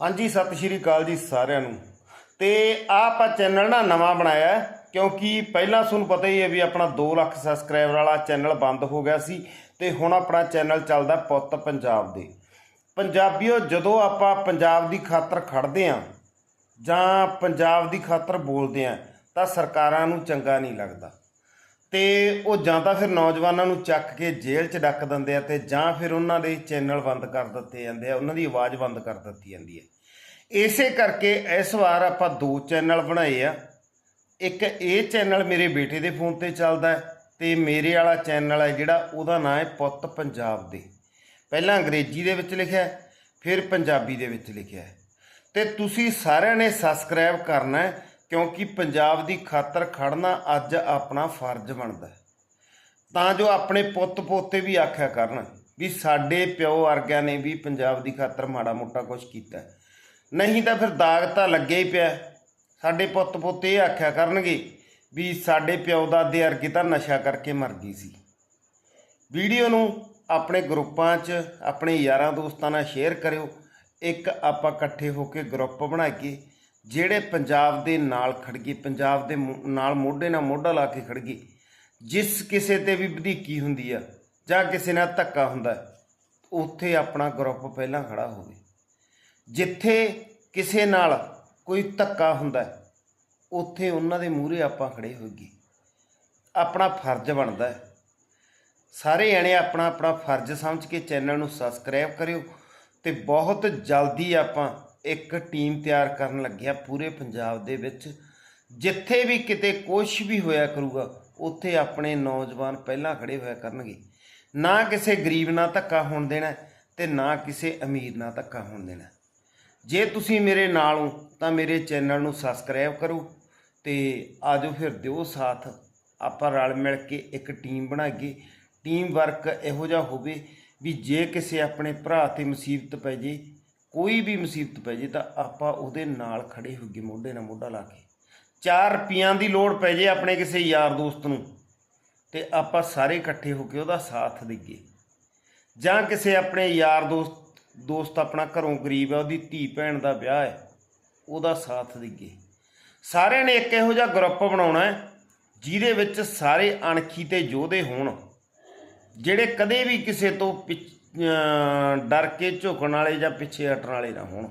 ਹਾਂਜੀ, ਸਤਿ ਸ਼੍ਰੀ ਅਕਾਲ ਜੀ ਸਾਰਿਆਂ ਨੂੰ। ਤੇ ਆਹ ਆਪਾਂ ਚੈਨਲ ਨਾ ਨਵਾਂ ਬਣਾਇਆ ਕਿਉਂਕਿ ਪਹਿਲਾਂ ਤੁਹਾਨੂੰ ਪਤਾ ਹੀ ਹੈ ਵੀ ਆਪਣਾ 2 ਲੱਖ ਸਬਸਕ੍ਰਾਈਬਰ ਵਾਲਾ ਚੈਨਲ ਬੰਦ ਹੋ ਗਿਆ ਸੀ ਤੇ ਹੁਣ ਆਪਣਾ ਚੈਨਲ ਚੱਲਦਾ ਪੁੱਤ ਪੰਜਾਬ ਦੇ। ਪੰਜਾਬੀਓ, ਜਦੋਂ ਆਪਾਂ ਪੰਜਾਬ ਦੀ ਖਾਤਰ ਖੜਦੇ ਆਂ ਜਾਂ ਪੰਜਾਬ ਦੀ ਖਾਤਰ ਬੋਲਦੇ ਆਂ ਤਾਂ ਸਰਕਾਰਾਂ ਨੂੰ ਚੰਗਾ ਨਹੀਂ ਲੱਗਦਾ। ਤੇ ਉਹ ਜਾਂ ਤਾਂ ਫਿਰ ਨੌਜਵਾਨਾਂ ਨੂੰ ਚੱਕ ਕੇ ਜੇਲ੍ਹ 'ਚ ਡੱਕ ਦਿੰਦੇ ਆ ਤੇ ਜਾਂ ਫਿਰ ਉਹਨਾਂ ਦੇ ਚੈਨਲ ਬੰਦ ਕਰ ਦਿੱਤੇ ਜਾਂਦੇ ਆ, ਉਹਨਾਂ ਦੀ ਆਵਾਜ਼ ਬੰਦ ਕਰ ਦਿੱਤੀ ਜਾਂਦੀ ਹੈ ਇਸੇ ਕਰਕੇ ਇਸ ਵਾਰ ਆਪਾਂ ਦੋ ਚੈਨਲ ਬਣਾਏ ਆ। ਇੱਕ ਇਹ ਚੈਨਲ ਮੇਰੇ ਬੇਟੇ ਦੇ ਫੋਨ ਤੇ ਚੱਲਦਾ ਹੈ ਤੇ ਮੇਰੇ ਵਾਲਾ ਚੈਨਲ ਹੈ ਜਿਹੜਾ ਉਹਦਾ ਨਾਮ ਹੈ ਪੁੱਤ ਪੰਜਾਬ ਦੇ। ਪਹਿਲਾਂ ਅੰਗਰੇਜ਼ੀ ਦੇ ਵਿੱਚ ਲਿਖਿਆ ਫਿਰ ਪੰਜਾਬੀ ਦੇ ਵਿੱਚ ਲਿਖਿਆ ਹੈ। ਤੇ ਤੁਸੀਂ ਸਾਰਿਆਂ ਨੇ ਸਬਸਕ੍ਰਾਈਬ ਕਰਨਾ ਹੈ ਕਿਉਂਕਿ ਪੰਜਾਬ ਦੀ ਖਾਤਰ ਖੜਨਾ ਅੱਜ ਆਪਣਾ ਫਰਜ਼ ਬਣਦਾ ਹੈ। ਤਾਂ ਜੋ ਆਪਣੇ ਪੁੱਤ ਪੋਤੇ ਵੀ ਆਖਿਆ ਕਰਨ ਵੀ ਸਾਡੇ ਪਿਓ ਵਰਗਿਆਂ ਨੇ ਵੀ ਪੰਜਾਬ ਦੀ ਖਾਤਰ ਮਾੜਾ ਮੋਟਾ ਕੁਝ ਕੀਤਾ ਨਹੀਂ ਤਾਂ ਫਿਰ ਦਾਗ ਤਾਂ ਲੱਗਿਆ ਹੀ ਪਿਆ ਸਾਡੇ ਪੁੱਤ ਪੋਤੇ ਇਹ ਆਖਿਆ ਕਰਨਗੇ ਵੀ ਸਾਡੇ ਪਿਓ ਦਾਦੇ ਵਰਗੇ ਤਾਂ ਨਸ਼ਾ ਕਰਕੇ ਮਰ ਗਈ ਸੀ। ਵੀਡੀਓ ਨੂੰ ਆਪਣੇ ਗਰੁੱਪਾਂ 'ਚ, ਆਪਣੇ ਯਾਰਾਂ ਦੋਸਤਾਂ ਨਾਲ ਸ਼ੇਅਰ ਕਰਿਓ। ਇੱਕ ਆਪਾਂ ਇਕੱਠੇ ਹੋ ਕੇ ਗਰੁੱਪ ਬਣਾ ਕੇ ਜਿਹੜੇ ਪੰਜਾਬ ਦੇ ਨਾਲ ਖੜ ਗਏ, ਪੰਜਾਬ ਦੇ ਮੋ- ਨਾਲ ਮੋਢੇ ਨਾਲ ਮੋਢਾ ਲਾ ਕੇ ਖੜ ਗਏ, ਜਿਸ ਕਿਸੇ ਤੇ ਵੀ ਵਧੀਕੀ ਹੁੰਦੀ ਆ ਜਾਂ ਕਿਸੇ ਨਾਲ ਧੱਕਾ ਹੁੰਦਾ, ਉੱਥੇ ਆਪਣਾ ਗਰੁੱਪ ਪਹਿਲਾਂ ਖੜਾ ਹੋਵੇ। ਜਿੱਥੇ ਕਿਸੇ ਨਾਲ ਕੋਈ ਧੱਕਾ ਹੁੰਦਾ, ਉੱਥੇ ਉਹਨਾਂ ਦੇ ਮੂਹਰੇ ਆਪਾਂ ਖੜੇ ਹੋਈਏ। ਆਪਣਾ ਫਰਜ਼ ਬਣਦਾ ਸਾਰੇ ਜਣੇ ਆਪਣਾ ਆਪਣਾ ਫਰਜ਼ ਸਮਝ ਕੇ ਚੈਨਲ ਨੂੰ ਸਬਸਕ੍ਰਾਈਬ ਕਰਿਓ ਤੇ ਬਹੁਤ ਜਲਦੀ ਆਪਾਂ ਇੱਕ ਟੀਮ ਤਿਆਰ ਕਰਨ ਲੱਗਿਆ ਪੂਰੇ ਪੰਜਾਬ ਦੇ ਵਿੱਚ। ਜਿੱਥੇ ਵੀ ਕਿਤੇ ਕੁਝ ਵੀ ਹੋਇਆ ਕਰੂਗਾ, ਉੱਥੇ ਆਪਣੇ ਨੌਜਵਾਨ ਪਹਿਲਾਂ ਖੜੇ ਹੋਇਆ ਕਰਨਗੇ। ਨਾ ਕਿਸੇ ਗਰੀਬ ਨਾਲ ਧੱਕਾ ਹੋਣ ਦੇਣਾ ਤੇ ਨਾ ਕਿਸੇ ਅਮੀਰ ਨਾਲ ਧੱਕਾ ਹੋਣ ਦੇਣਾ ਜੇ ਤੁਸੀਂ ਮੇਰੇ ਨਾਲ ਹੋ, ਤਾਂ ਮੇਰੇ ਚੈਨਲ ਨੂੰ ਸਬਸਕ੍ਰਾਈਬ ਕਰੋ ਤੇ ਆਜੋ ਫਿਰ ਦਿਓ ਸਾਥ। ਆਪਾਂ ਰਲ ਮਿਲ ਕੇ ਇੱਕ ਟੀਮ ਬਣਾਈਏ। ਟੀਮ ਵਰਕ ਇਹੋ ਜਿਹਾ ਹੋਵੇ ਵੀ ਜੇ ਕਿਸੇ ਆਪਣੇ ਭਰਾ ਤੇ ਮੁਸੀਬਤ ਪੈ ਜੇ ਕੋਈ ਵੀ ਮੁਸੀਬਤ ਪੈ ਜੇ ਤਾਂ ਆਪਾਂ ਉਹਦੇ ਨਾਲ ਖੜੇ ਹੋਈਏ ਮੋਢੇ ਨਾਲ ਮੋਢਾ ਲਾ ਕੇ 4 ਰੁਪਈਆਂ ਦੀ ਲੋੜ ਪੈ ਜੇ ਆਪਣੇ ਕਿਸੇ ਯਾਰ ਦੋਸਤ ਨੂੰ ਤੇ ਆਪਾਂ ਸਾਰੇ ਇਕੱਠੇ ਹੋ ਕੇ ਉਹਦਾ ਸਾਥ ਦਈਏ। ਜਾਂ ਕਿਸੇ ਆਪਣੇ ਯਾਰ ਦੋਸਤ ਦੋਸਤ ਆਪਣਾ ਘਰੋਂ ਗਰੀਬ ਹੈ, ਉਹਦੀ ਧੀ ਭੈਣ ਦਾ ਵਿਆਹ ਹੈ, ਉਹਦਾ ਸਾਥ ਦਈਏ। ਸਾਰਿਆਂ ਨੇ ਇੱਕ ਇਹੋ ਜਿਹਾ ਗਰੁੱਪ ਬਣਾਉਣਾ ਹੈ, ਜਿਹਦੇ ਵਿੱਚ ਸਾਰੇ ਅਣਖੀ ਤੇ ਯੋਧੇ ਹੋਣ, ਜਿਹੜੇ ਕਦੇ ਵੀ ਕਿਸੇ ਤੋਂ ਪਿੱਛ- ਡਰ ਕੇ ਝੁਕਣ ਵਾਲੇ ਜਾਂ ਪਿੱਛੇ ਹਟਣ ਵਾਲੇ ਨਾ ਹੋਣ।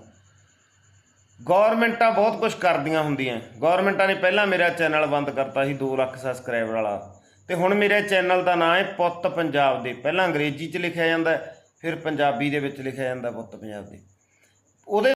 ਗਵਰਨਮੈਂਟਾਂ ਬਹੁਤ ਕੁਝ ਕਰਦੀਆਂ ਹੁੰਦੀਆਂ। ਗਵਰਨਮੈਂਟਾਂ ਨੇ ਪਹਿਲਾਂ ਮੇਰਾ ਚੈਨਲ ਬੰਦ ਕਰਤਾ ਸੀ 2 ਲੱਖ ਸਬਸਕ੍ਰਾਈਬਰ ਵਾਲਾ। ਤੇ ਹੁਣ ਮੇਰੇ ਚੈਨਲ ਦਾ ਨਾਮ ਹੈ ਪੁੱਤ ਪੰਜਾਬ ਦੇ। ਪਹਿਲਾਂ ਅੰਗਰੇਜ਼ੀ 'ਚ ਲਿਖਿਆ ਜਾਂਦਾ, ਫਿਰ ਪੰਜਾਬੀ ਦੇ ਵਿੱਚ ਲਿਖਿਆ ਜਾਂਦਾ ਪੁੱਤ ਪੰਜਾਬ ਦੇ। ਉਹਦੇ